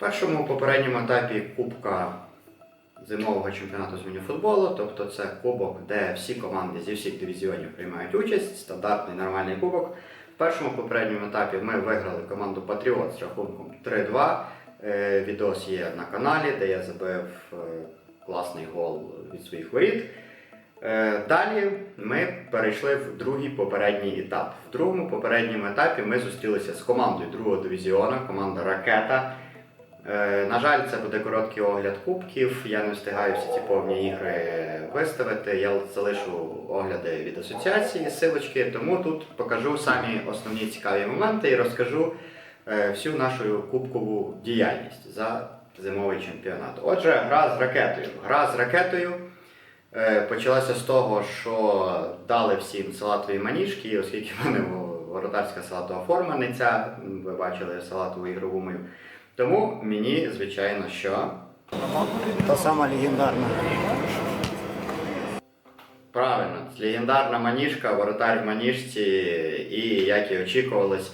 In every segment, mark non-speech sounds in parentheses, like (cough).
першому попередньому етапі Кубка зимового чемпіонату з мініфутболу, тобто це кубок, де всі команди зі всіх дивізіонів приймають участь, стандартний нормальний кубок. В першому попередньому етапі ми виграли команду Патріот з рахунком 3-2. Е, Відос є на каналі, де я забив е, класний гол від своїх воріт. Е, Далі ми перейшли в другий попередній етап. В другому попередньому етапі ми зустрілися з командою другого дивізіону, команда Ракета. Е, На жаль, це буде короткий огляд кубків. Я не встигаю всі ці повні ігри виставити. Я залишу огляди від асоціації, силочки, тому тут покажу самі основні цікаві моменти і розкажу е, всю нашу кубкову діяльність за зимовий чемпіонат. Отже, гра з ракетою. Гра з ракетою. Е, Почалося з того, що дали всім салатові маніжки, оскільки в мене воротарська салатова форма не ця, ви бачили салатову ігрову мою. Тому мені, звичайно, що Та сама легендарна. правильно, легендарна маніжка, воротар в маніжці, і як і очікувалось,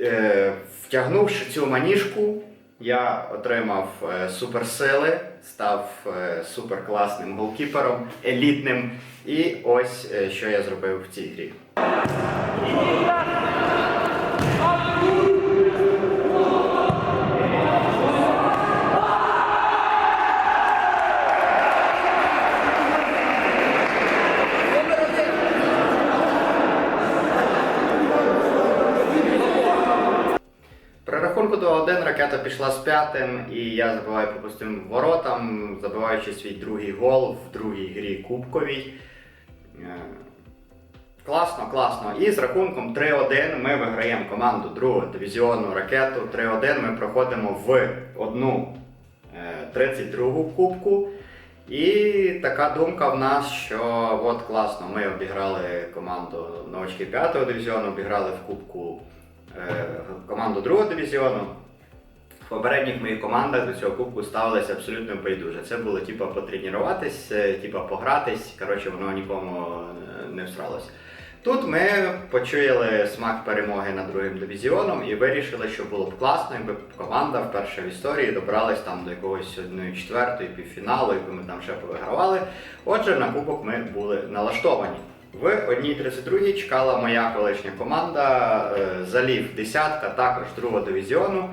е, втягнувши цю маніжку, я отримав е, суперсили, став е, суперкласним голкіпером, елітним. І ось що я зробив в цій грі. Пішла з п'ятим, і я забиваю по пустим воротам, забиваючи свій другий гол в другій грі Кубковій. Е, Класно, класно. І з рахунком 3-1 ми виграємо команду другого дивізіону ракету. 3-1 ми проходимо в одну е, 32-гу кубку. І така думка в нас, що от класно, ми обіграли команду новачки 5-го дивізіону, обіграли в кубку е, команду другого дивізіону. Попередніх моїх командах до цього кубку ставилися абсолютно байдуже. Це було типа потренуватись, е, типа погратись. Коротше, воно нікому е, не всралося. Тут ми почуяли смак перемоги над другим дивізіоном і вирішили, що було б класно, якби команда вперше в історії добралась там до якогось 1-4 півфіналу, яку ми там ще повигравали. Отже, на кубок ми були налаштовані. В 1.32 чекала моя колишня команда, е, залів десятка, також другого дивізіону.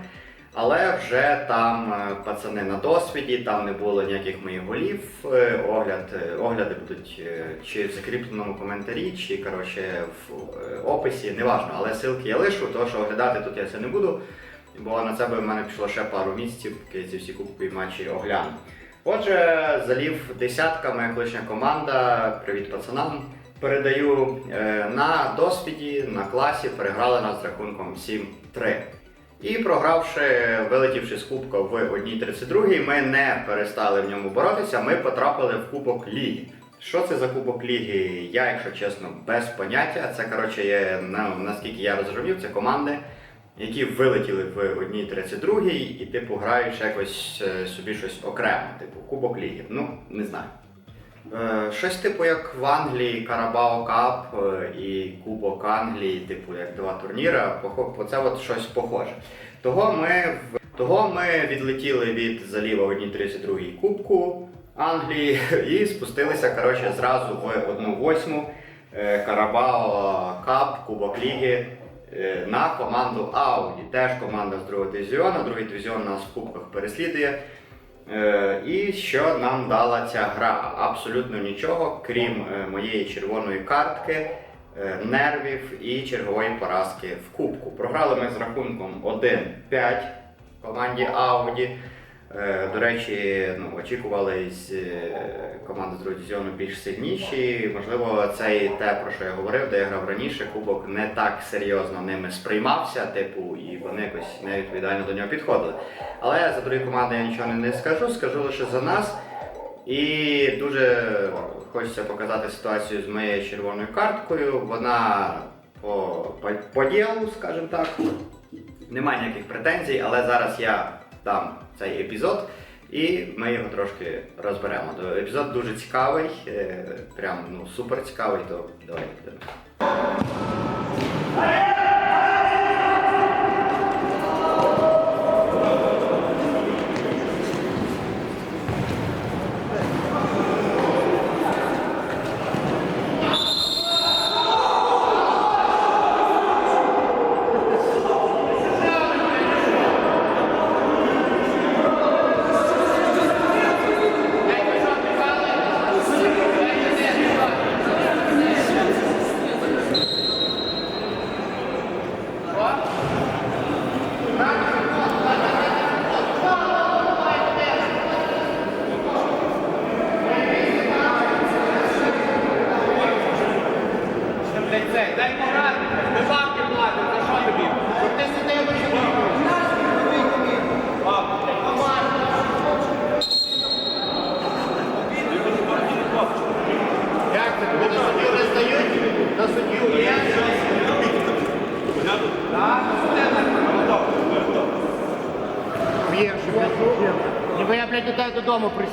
Але вже там е, пацани на досвіді, там не було ніяких моїх голів. Е, Огляд, е, огляди будуть чи в закріпленому коментарі, чи коротше в описі, неважно. Але ссылки я лишу, тому що оглядати тут я це не буду. Бо на це в мене пішло ще пару місяців, поки ці всі кубкові матчі огляну. Отже, залів десятка, моя колишня команда. Привіт пацанам. Передаю на досвіді, на класі, переграли нас з рахунком 7-3. І програвши, вилетівши з кубка в 1.32, ми не перестали в ньому боротися, ми потрапили в Кубок Ліги. Що це за Кубок Ліги? Я, якщо чесно, без поняття. Це, коротше, є, наскільки я розумів, це команди, які вилетіли в 1.32 і, типу, грають якось е, собі щось окремо, типу Кубок Ліги. Ну, не знаю. Е, Щось типу як в Англії Карабао Кап е, і Кубок Англії, типу як два турніри, це от щось похоже. Того ми, того ми відлетіли від заліва в 1.32 Кубку Англії (laughs) і спустилися коротше, зразу в 1.8 е, Карабао Кап, Кубок Ліги е, на команду Ауді. Теж команда з другого дивізіону. Другий дивізіон нас в кубках переслідує. Е, І що нам дала ця гра? Абсолютно нічого, крім е, моєї червоної картки, е, нервів і чергової поразки в кубку. Програли ми з рахунком 1-5 команді Ауді. Е, До речі, ну, очікували з е, команди з дивізіону більш сильніші. Можливо, це і те, про що я говорив, де я грав раніше. Кубок не так серйозно ними сприймався, типу, і вони якось невідповідально до нього підходили. Але за другі команди я нічого не скажу, скажу лише за нас. І дуже хочеться показати ситуацію з моєю червоною карткою. Вона по, по, по ділу, скажімо так. Немає ніяких претензій, але зараз я дам цей епізод і ми його трошки розберемо. Епізод дуже цікавий, е, прям ну, супер цікавий, то давайте підемо.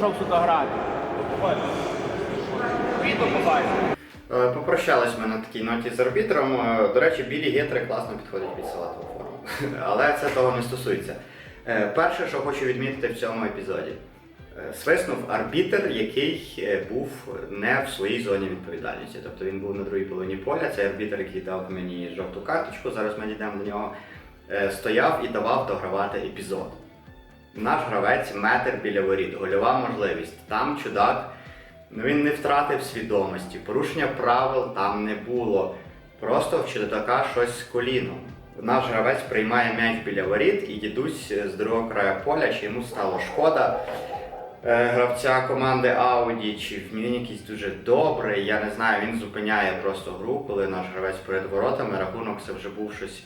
Прийшов, сука, грати. Відео побачив. Е, Попрощались ми на такій ноті з арбітром. Е, До речі, білі гетри класно підходять під салатову форму. (laughs) Але це того не стосується. Е, Перше, що хочу відмітити в цьому епізоді. Свиснув арбітр, який був не в своїй зоні відповідальності. Тобто він був на другій половині поля. Цей арбітр, який дав мені жовту карточку, зараз ми дійдемо до нього, стояв і давав догравати епізод. Наш гравець метр біля воріт, гольова можливість. Там чудак, ну він не втратив свідомості, порушення правил там не було. Просто в чудака щось з коліном. Наш гравець приймає м'яч біля воріт і дідусь з другого краю поля, чи йому стало шкода е, гравця команди Ауді, чи він якийсь дуже добрий. Я не знаю, він зупиняє просто гру, коли наш гравець перед воротами. Рахунок це вже був щось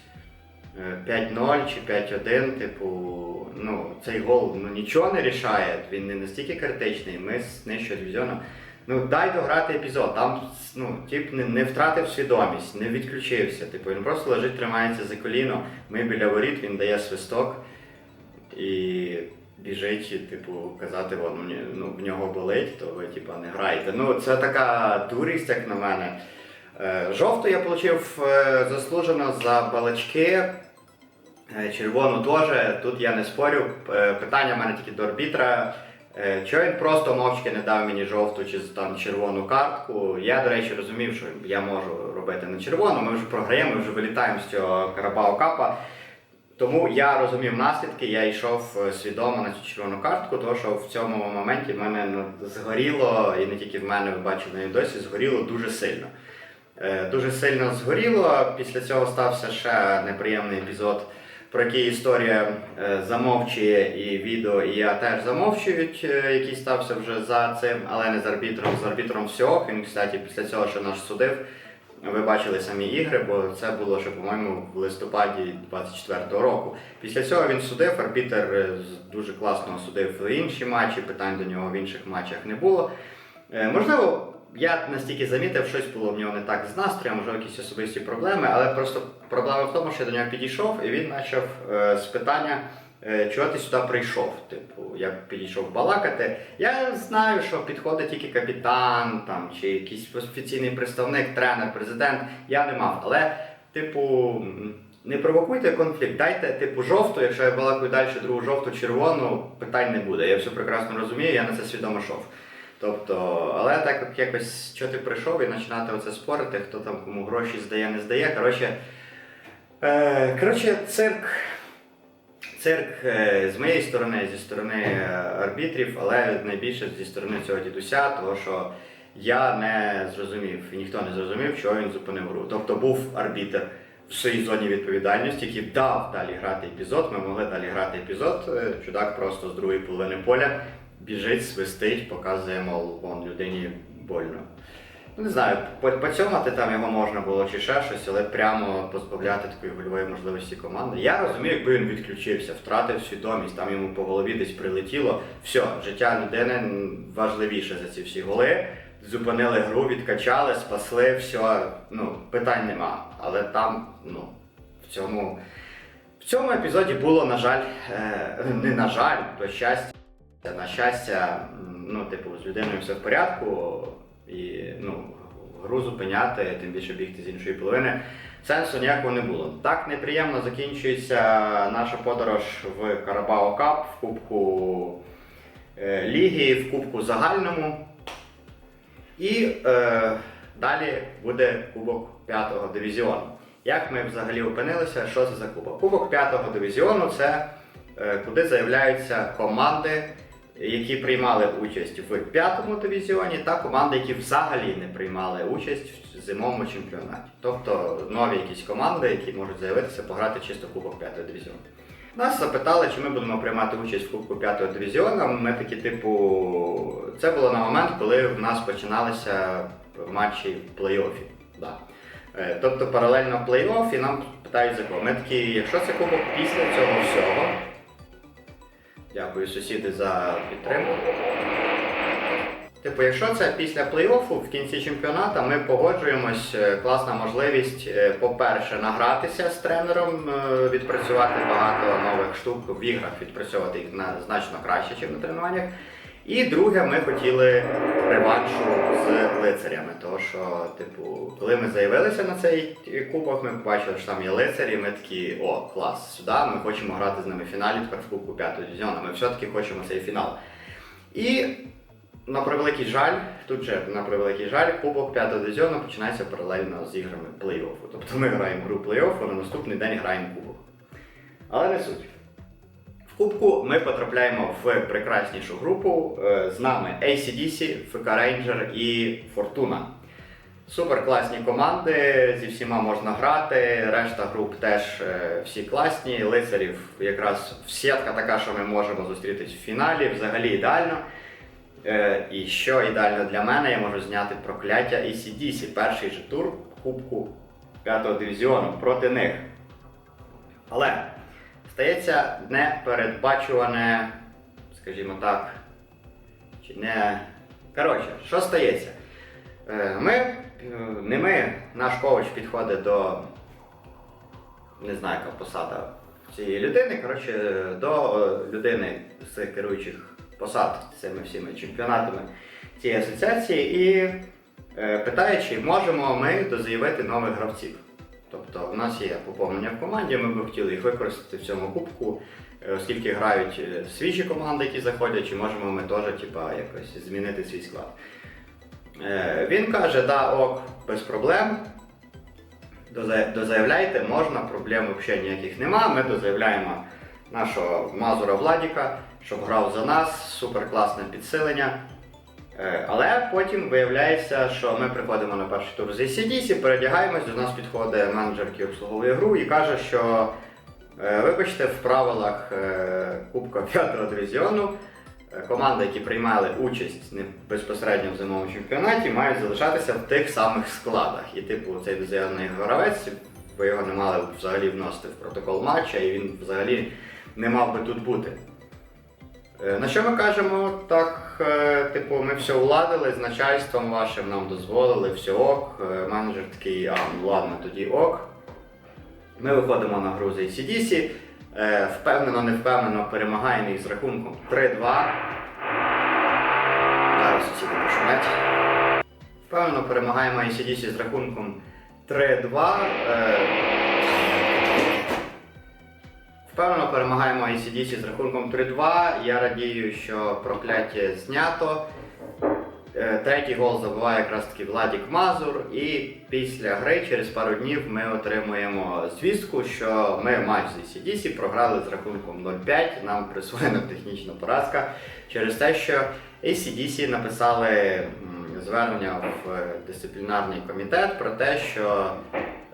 е, 5-0 чи 5-1. Типу, ну, цей гол ну, нічого не рішає, він не настільки критичний. Ми з нижчого дивізіону. Ну, дай дограти епізод. Там ну, тип не, не втратив свідомість, не відключився. Типу, він просто лежить, тримається за коліно. Ми біля воріт, він дає свисток і біжить, і, типу, казати, «Вон, ну, в нього болить, то ви типу, не граєте. Ну, це така дурість, як на мене. Е, Жовту я отримав заслужено за балачки. Е, Червону теж, тут я не спорю. Е, Питання в мене тільки до арбітра. Е, Чого він просто мовчки не дав мені жовту чи там червону картку? Я, до речі, розумів, що я можу робити на червону. Ми вже програємо, ми вже вилітаємо з цього Карабао Капа. Тому я розумів наслідки, я йшов свідомо на цю червону картку, тому що в цьому моменті в мене ну, згоріло, і не тільки в мене, ви бачили і досі, згоріло дуже сильно. Дуже сильно згоріло. Після цього стався ще неприємний епізод, про який історія е, замовчує і відео, і я теж замовчують, е, який стався вже за цим, але не з арбітром, з арбітром всього. Він, кстати, після цього, що наш судив, ви бачили самі ігри, бо це було ще, по-моєму, в листопаді 24-го року. Після цього він судив, арбітр е, дуже класно судив інші матчі, питань до нього в інших матчах не було. Можливо, я настільки замітив, щось було в нього не так з настроєм, можливо, якісь особисті проблеми, але просто проблема в тому, що я до нього підійшов і він почав е, з питання, е, чого ти сюди прийшов. Типу, я підійшов балакати. Я знаю, що підходить тільки капітан там, чи якийсь офіційний представник, тренер, президент. Я не мав. Але, типу, не провокуйте конфлікт, дайте типу жовту, якщо я балакаю далі другу жовту, червону, питань не буде. Я все прекрасно розумію, я на це свідомо йшов. Тобто, але так як якось що ти прийшов і починати оце спорити, хто там кому гроші здає, не здає. Коротше, е, коротше цирк. Цирк е, з моєї сторони, зі сторони е, арбітрів, але найбільше зі сторони цього дідуся, того що я не зрозумів, і ніхто не зрозумів, чого він зупинив гру. Тобто був арбітр в своїй зоні відповідальності, який дав далі грати епізод. Ми могли далі грати епізод. е, Чудак просто з другої половини поля біжить, свистить, показує, мов вон людині больно. Ну, не знаю, по- поцьомати там його можна було чи ще щось, але прямо позбавляти такої гольової можливості команди. Я розумію, якби він відключився, втратив свідомість, там йому по голові десь прилетіло. Все, життя людини важливіше за ці всі голи. Зупинили гру, відкачали, спасли, все, ну, питань нема. Але там, ну, в цьому, в цьому епізоді було, на жаль, е, не на жаль, то щастя. На щастя, ну, типу, з людиною все в порядку, і ну, гру зупиняти, тим більше бігти з іншої половини. Сенсу ніякого не було. Так неприємно закінчується наша подорож в Карабао Кап, в Кубку е, Ліги, в Кубку Загальному. І е, далі буде Кубок 5-го дивізіону. Як ми взагалі опинилися, що це за кубок? Кубок 5-го дивізіону це е, куди заявляються команди, які приймали участь в 5-му дивізіоні, та команди, які взагалі не приймали участь в зимовому чемпіонаті. Тобто нові якісь команди, які можуть заявитися пограти чисто в Кубок 5-го дивізіону. Нас запитали, чи ми будемо приймати участь в Кубку 5-го дивізіону. Ми такі, типу, це було на момент, коли в нас починалися матчі в плей-офі. Да. Е, Тобто паралельно плей-офф і нам питають за кого. Ми такі, якщо це кубок після цього всього. Дякую, сусіди, за підтримку. Типу, якщо це після плей-оффу в кінці чемпіонату, ми погоджуємось, е, класна можливість, е, по-перше, награтися з тренером, е, відпрацювати багато нових штук в іграх, відпрацьовувати їх значно краще, ніж на тренуваннях. І друге, ми хотіли реваншу з лицарями. Тому що, типу, коли ми заявилися на цей кубок, ми побачили, що там є лицарі, ми такі, о, клас, сюди, ми хочемо грати з ними в фіналі тепер в Кубку 5 дивізіону. Ми все-таки хочемо цей фінал. І на превеликий жаль, тут же на превеликий жаль, Кубок 5 дивізіону починається паралельно з іграми плей-оффу. Тобто ми граємо гру плей-оффу, на наступний день граємо Кубок. Але не суть. Кубку ми потрапляємо в прекраснішу групу. Е, З нами ACDC, ФК Рейнджер і Фортуна. Супер класні команди, зі всіма можна грати. Решта груп теж е, всі класні. Лицарів якраз сітка така, що ми можемо зустрітись в фіналі. Взагалі ідеально. Е, І що ідеально для мене, я можу зняти прокляття ACDC. Перший же тур Кубку 5 дивізіону проти них. Але стається непередбачуване, скажімо так, чи не. Коротше, що стається? Е, Ми, е, не ми, наш коуч підходить до. Не знаю, яка посада цієї людини. Коротше, до е, людини з керуючих посад цими всіми чемпіонатами цієї асоціації і питає, чи можемо ми дозаявити нових гравців. Тобто в нас є поповнення в команді, ми б хотіли їх використати в цьому кубку, е, оскільки грають е, свіжі команди, які заходять, чи можемо ми теж типа, якось змінити свій склад. Е, Він каже, да, ок, без проблем. Доза- Дозаявляйте, можна, проблем взагалі ніяких нема. Ми дозаявляємо нашого Мазура Владіка, щоб грав за нас, супер класне підсилення. Е, Але потім виявляється, що ми приходимо на перший тур з ACDC, передягаємось, до нас підходить менеджер, який обслуговує гру і каже, що е, вибачте, в правилах е, Кубка 5 дивізіону команди, які приймали участь безпосередньо в зимовому чемпіонаті, мають залишатися в тих самих складах. І, типу, цей дозаявлений гравець, ви його не мали взагалі вносити в протокол матча, і він взагалі не мав би тут бути. Е, На що ми кажемо? Так, е, типу, ми все уладили з начальством вашим, нам дозволили, все ок. Е, Менеджер такий, а ну ладно, тоді ок. Ми виходимо на гру з ACDC, е, впевнено, не впевнено перемагаємо їх з рахунком 3-2. Зараз сусіди пошумять. Впевнено перемагаємо ACDC з рахунком 3-2. Е, Впевнено перемагаємо ACDC з рахунком 3-2. Я радію, що прокляття знято. Е, Третій гол забиває якраз таки Владік Мазур. І після гри через пару днів ми отримуємо звістку, що ми матч з ACDC програли з рахунком 0-5. Нам присвоєна технічна поразка через те, що ACDC написали звернення в дисциплінарний комітет про те, що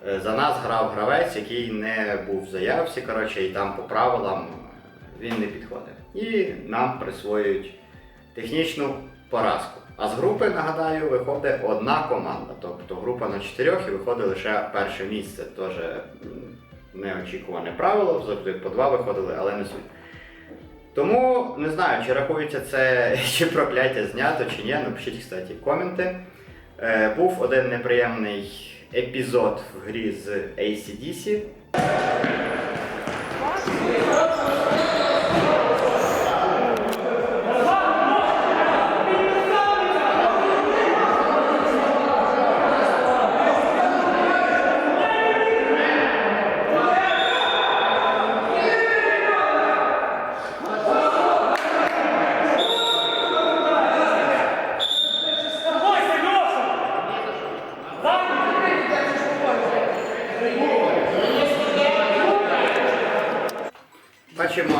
Е, За нас грав гравець, який не був в заявці, коротше, і там по правилам він не підходив. І нам присвоюють технічну поразку. А з групи, нагадаю, виходить одна команда. Тобто група на чотирьох і виходить лише перше місце. Теж неочікуване правило, завжди по два виходили, але не суть. Тому не знаю, чи рахується це (laughs) чи прокляття знято, чи ні. Напишіть, кстати, коменти. Е, був один неприємний епізод в грі з ACDC.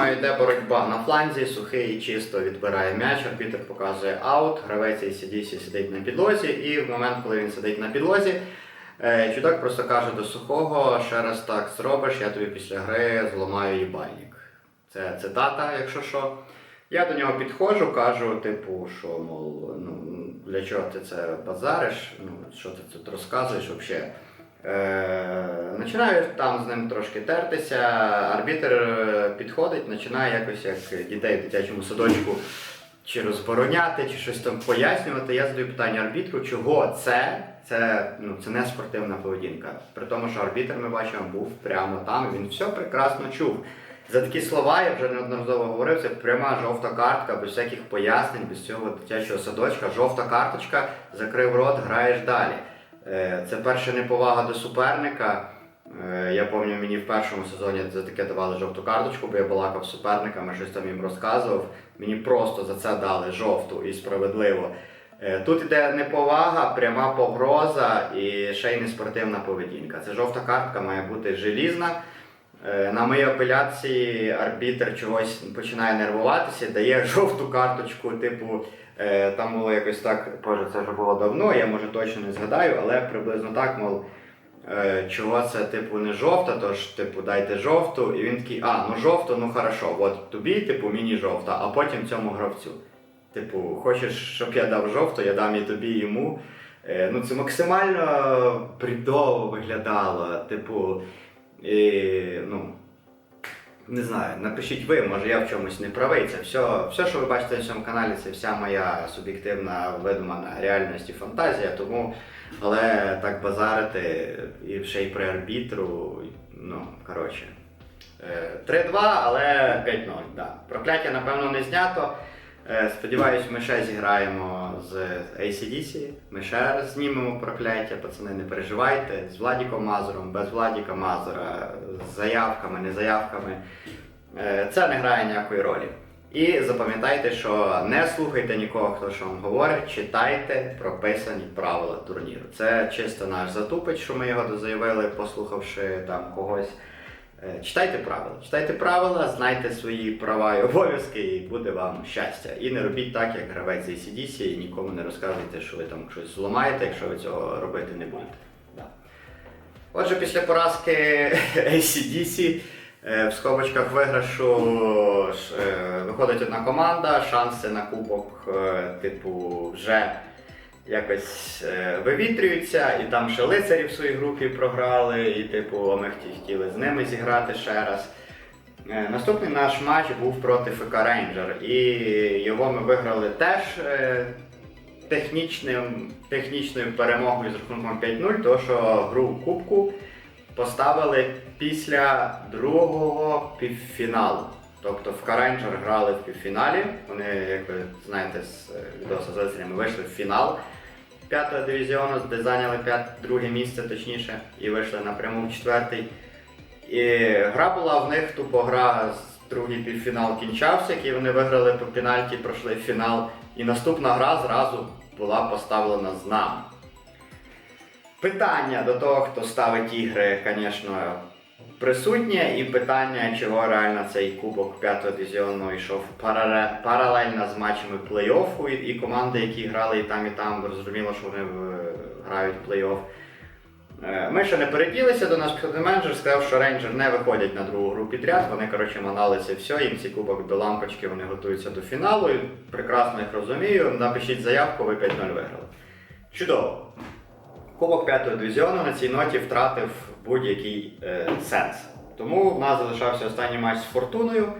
Бачимо, йде боротьба на фланзі, сухий чисто відбирає м'яч, арбітр показує аут, гравець ACDC сидить на підлозі, і в момент, коли він сидить на підлозі, е, чудак просто каже до сухого, ще раз так зробиш, я тобі після гри зламаю їбальник. Це цитата, якщо що. Я до нього підходжу, кажу, типу, що, мов, ну, для чого ти це базариш, ну, що ти тут розказуєш взагалі. Е, починаю там з ним трошки тертися, арбітр е, підходить, починає якось як дітей в дитячому садочку чи розбороняти, чи щось там пояснювати. Я задаю питання арбітру, чого це? Це, ну, це не спортивна поведінка. При тому, що арбітр, ми бачимо, був прямо там, він все прекрасно чув. За такі слова я вже неодноразово говорив, це пряма жовта картка, без всяких пояснень, без цього дитячого садочка. Жовта карточка, закрив рот, граєш далі. Е, Це перша неповага до суперника. Е, Я пам'ятаю, мені в першому сезоні за таке давали жовту карточку, бо я балакав суперниками, щось там їм розказував. Мені просто за це дали жовту і справедливо. Е, Тут іде неповага, пряма погроза і ще й неспортивна поведінка. Це жовта картка має бути желізна. Е, На моїй апеляції арбітр чогось починає нервуватися, дає (laughs) жовту карточку, типу, е, там було якось так, боже, це вже було давно, я може точно не згадаю, але приблизно так, мов, е, чого це типу не жовта, тож типу дайте жовту. І він такий, а, ну жовту, ну хорошо, от тобі, типу, мені жовта, а потім цьому гравцю. Типу, хочеш, щоб я дав жовту, я дам і тобі, йому. Ну, це максимально придово виглядало. Типу, і, ну, не знаю, напишіть ви, може я в чомусь не правий. Це все, все, що ви бачите на цьому каналі, це вся моя суб'єктивна видумана реальність і фантазія. Тому, але так базарити і ще й при арбітру, ну, коротше. Е, 3-2, але 5-0. Да. Прокляття, напевно, не знято. Е, Сподіваюсь, ми ще зіграємо з ACDC. Ми ще знімемо прокляття, пацани, не переживайте. З Владіком Мазуром, без Владіка Мазура, з заявками, не заявками. Е, Це не грає ніякої ролі. І запам'ятайте, що не слухайте нікого, хто що вам говорить, читайте прописані правила турніру. Це чисто наш затупич, що ми його заявили, послухавши там когось. Е, Читайте правила, читайте правила, знайте свої права і обов'язки, і буде вам щастя. І не робіть так, як гравець з ACDC, і нікому не розказуйте, що ви там щось зламаєте, якщо ви цього робити не будете. Да. Отже, після поразки (laughs) ACDC е, в скобочках виграшу е, виходить одна команда, шанси на кубок, типу, вже якось е, вивітрюються, і там ще лицарі в своїй групі програли, і типу, ми хотіли з ними зіграти ще раз. Е, Наступний наш матч був проти ФК Рейнджер, і його ми виграли теж е, технічним, технічною перемогою з рахунком 5-0, тому що гру в Кубку поставили після другого півфіналу. Тобто в Рейнджер грали в півфіналі. Вони, як ви знаєте, з е, лицарями вийшли в фінал п'ятого дивізіону, де зайняли друге місце, точніше, і вийшли напряму в четвертий. І гра була в них тупо гра з другий півфінал кінчався, який вони виграли по пенальті, пройшли фінал. І наступна гра зразу була поставлена з нами. Питання до того, хто ставить ігри, звісно, присутнє, і питання, чого реально цей кубок п'ятого дивізіону йшов паралельно з матчами плей-оффу, і, команди, які грали і там, і там, зрозуміло, що вони е, грають плей-офф. Е, Ми ще не переділися до нас підходив менеджер, сказав, що рейнджер не виходять на другу гру підряд. Вони, коротше, манали це все, їм ці кубок до лампочки, вони готуються до фіналу. І прекрасно їх розумію. Напишіть заявку, ви 5-0 виграли. Чудово. Кубок п'ятого дивізіону на цій ноті втратив будь-який е, сенс. Тому в нас залишався останній матч з Фортуною,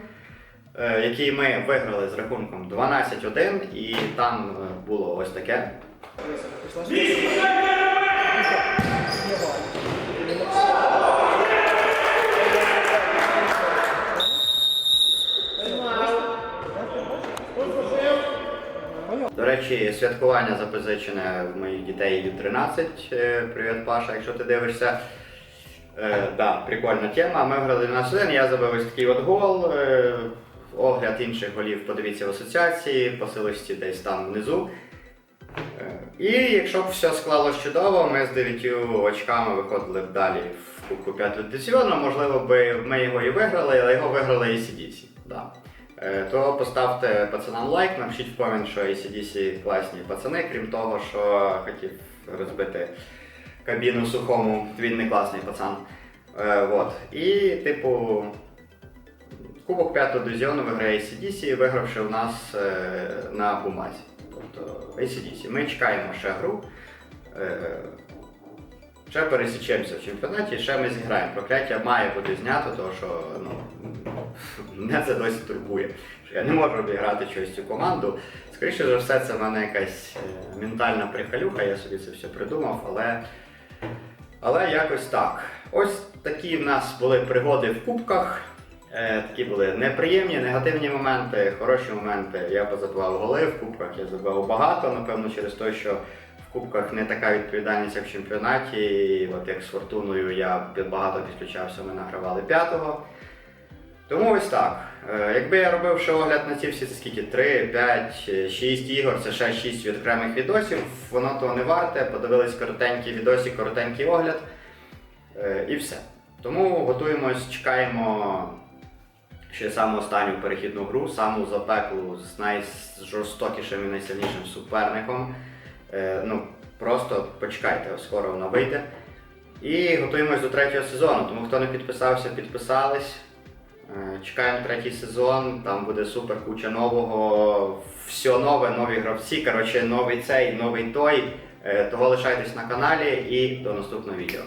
е, який ми виграли з рахунком 12-1, і там е, було ось таке. Речі, святкування запозичене в моїх дітей U13. Е, Привіт, Паша, якщо ти дивишся. Е, да, прикольна тема. Ми виграли 12 я забив ось такий от гол. Е, огляд інших голів подивіться в асоціації, посилості десь там внизу. Е, і якщо б все склалось чудово, ми з 9 очками виходили б далі в Кубку 5 дивізіону. Можливо, би ми його і виграли, але його виграли ACDC. Да. Е, То поставте пацанам лайк, напишіть в комент, що ACDC класні пацани, крім того, що хотів розбити кабіну сухому, він не класний пацан. Е, вот. І, типу, Кубок п'ятого дивізіону виграє ACDC, вигравши у нас е, на бумазі. Тобто ACDC. Ми чекаємо ще гру. Е, ще пересічемося в чемпіонаті, ще ми зіграємо. Прокляття має бути знято, тому що ну, мене це досі турбує. Що я не можу обіграти чогось цю команду. Скоріше за все, це в мене якась е, ментальна приколюха, я собі це все придумав, але. Але якось так. Ось такі в нас були пригоди в кубках. Е, такі були неприємні, негативні моменти, хороші моменти. Я позабивав голи, в кубках я забивав багато, напевно, через те, що в кубках не така відповідальність, як в чемпіонаті. І от як з фортуною я багато підключався, ми награвали п'ятого. Тому ось так. Е, Якби я робив ще огляд на ці всі, це скільки 3, 5, 6 ігор, це ще 6 від окремих відосів, воно того не варте. Подивились коротенький відосик, коротенький огляд. Е, І все. Тому готуємось, чекаємо ще саму останню перехідну гру, саму запеклу з найжорстокішим і найсильнішим суперником. Е, Ну, просто почекайте, скоро вона вийде. І готуємось до третього сезону. Тому хто не підписався, підписались. Е, Чекаємо третій сезон, там буде супер куча нового, все нове, нові гравці. Коротше, новий цей, новий той. Е, Того лишайтесь на каналі і до наступного відео.